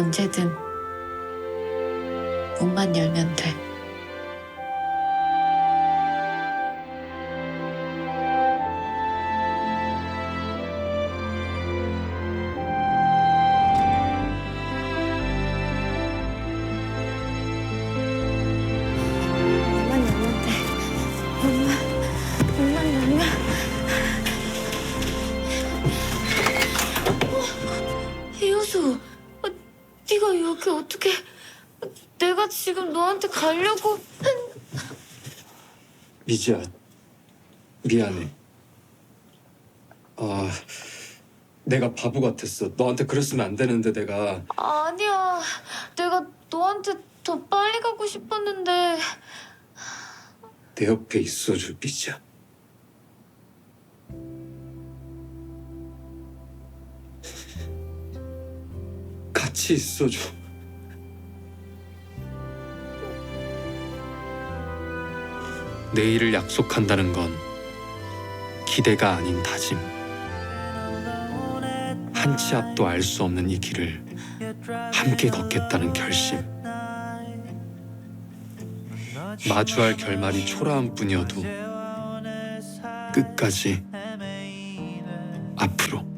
언제든 문만 열면 돼. 문만 열면 돼. 문만, 문만 열면. 이효수, 어, 여기 어떻게? 내가 지금 너한테 가려고. 미지야, 미안해. 아, 내가 바보 같았어. 너한테 그랬으면 안 되는데 내가 아니야, 내가 너한테 더 빨리 가고 싶었는데. 내 옆에 있어줄 미지야. 같이 있어줘. 내일을 약속한다는 건 기대가 아닌 다짐. 한 치 앞도 알 수 없는 이 길을 함께 걷겠다는 결심. 마주할 결말이 초라한 뿐이어도 끝까지 앞으로.